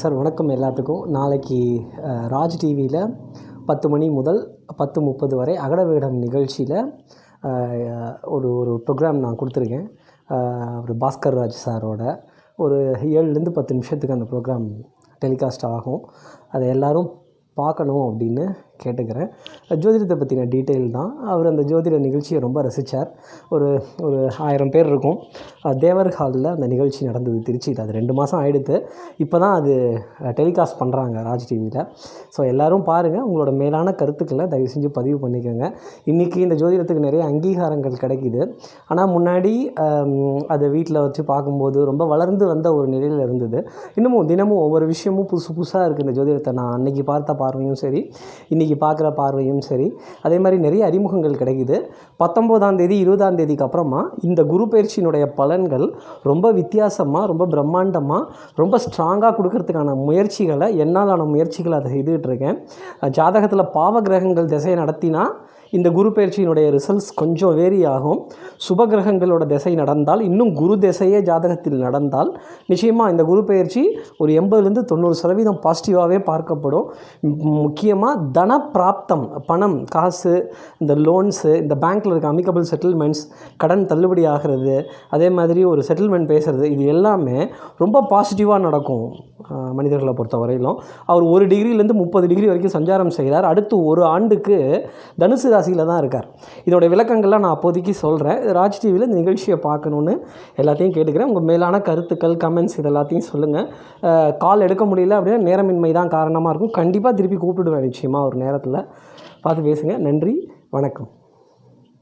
Sir வணக்கம் எல்லாத்துக்கும். நாளைக்கு ராஜ் டிவியில் பத்து மணி முதல் பத்து முப்பது வரை அகடவிகடம் நிகழ்ச்சியில் ஒரு ஒரு ப்ரோக்ராம் நான் கொடுத்துருக்கேன். ஒரு பாஸ்கர் ராஜ் சாரோட. ஒரு ஏழுலேருந்து பத்து நிமிஷத்துக்கு அந்த ப்ரோக்ராம் டெலிகாஸ்ட் ஆகும். அதை எல்லோரும் பார்க்கணும் அப்படின்னு கேட்டுக்கிறேன். ஜோதிடத்தை பற்றின டீட்டெயில் தான். அவர் அந்த ஜோதிட நிகழ்ச்சியை ரொம்ப ரசித்தார் ஒரு ஒரு ஆயிரம் பேர் இருக்கும். தேவர் ஹாலில் அந்த நிகழ்ச்சி நடந்தது திருச்சியில். அது ரெண்டு மாதம் ஆகிடுத்து இப்போ தான் அது டெலிகாஸ்ட் பண்ணுறாங்க ராஜ் டிவியில். ஸோ எல்லோரும் பாருங்கள் உங்களோட மேலான கருத்துக்களை தயவு செஞ்சு பதிவு பண்ணிக்கோங்க. இன்றைக்கி இந்த ஜோதிடத்துக்கு நிறைய அங்கீகாரங்கள் கிடைக்கிது. ஆனால் முன்னாடி அதை வீட்டில் வச்சு பார்க்கும்போது ரொம்ப வளர்ந்து வந்த ஒரு நிலையில் இருந்தது. இன்னமும் தினமும் ஒவ்வொரு விஷயமும் புதுசு புதுசாக இருக்குது இந்த ஜோதிடத்தை. நான் அன்னைக்கு பார்த்த பார்வையும் சரி இன்றைக்கி பார்க்குற பார்வையும் சரி. அதே மாதிரி நிறைய அறிமுகங்கள் கிடைக்குது. பத்தொம்போதாம் தேதி இருபதாம் தேதிக்கு அப்புறமா இந்த குரு பயிற்சியினுடைய பலன்கள் ரொம்ப வித்தியாசமாக ரொம்ப பிரம்மாண்டமாக ரொம்ப ஸ்ட்ராங்காக கொடுக்கறதுக்கான முயற்சிகளை என்னாலான முயற்சிகளை அதை செய்துகிட்டு இருக்கேன். ஜாதகத்தில் பாவ கிரகங்கள் திசையை நடத்தினா இந்த குரு பயிற்சியினுடைய ரிசல்ட்ஸ் கொஞ்சம் வேரி ஆகும் சுப கிரகங்களோட திசை நடந்தால் இன்னும் குரு திசையே ஜாதகத்தில் நடந்தால் நிச்சயமாக இந்த குரு பயிற்சி ஒரு எண்பதுலேருந்து தொண்ணூறு சதவீதம் பாசிட்டிவாகவே பார்க்கப்படும். முக்கியமாக தன பிராப்தம் பணம் காசு இந்த லோன்ஸு இந்த பேங்க்கில் இருக்க அமிக்கபிள் செட்டில்மெண்ட்ஸ் கடன் தள்ளுபடி ஆகிறது அதே மாதிரி ஒரு செட்டில்மெண்ட் பேசுகிறது இது எல்லாமே ரொம்ப பாசிட்டிவாக நடக்கும். மனிதர்களை பொறுத்த வரையிலும் அவர் ஒரு டிகிரிலேருந்து முப்பது டிகிரி வரைக்கும் சஞ்சாரம் செய்கிறார். அடுத்து ஒரு ஆண்டுக்கு தனுசு ராசியில் தான் இருக்கார். இதோட விளக்கங்கள்லாம் நான் அப்போதைக்கு சொல்கிறேன் ராஜ் டிவியில் இந்த நிகழ்ச்சியை பார்க்கணுன்னு எல்லாத்தையும் கேட்டுக்கிறேன். உங்கள் மேலான கருத்துக்கள் கமெண்ட்ஸ் இது எல்லாத்தையும் சொல்லுங்கள் கால் எடுக்க முடியல அப்படின்னா நேரமின்மை தான் காரணமாக இருக்கும். கண்டிப்பாக திருப்பி கூப்பிடுவேன் நிச்சயமாக ஒரு நேரத்தில். பார்த்து பேசுங்க. நன்றி. வணக்கம்.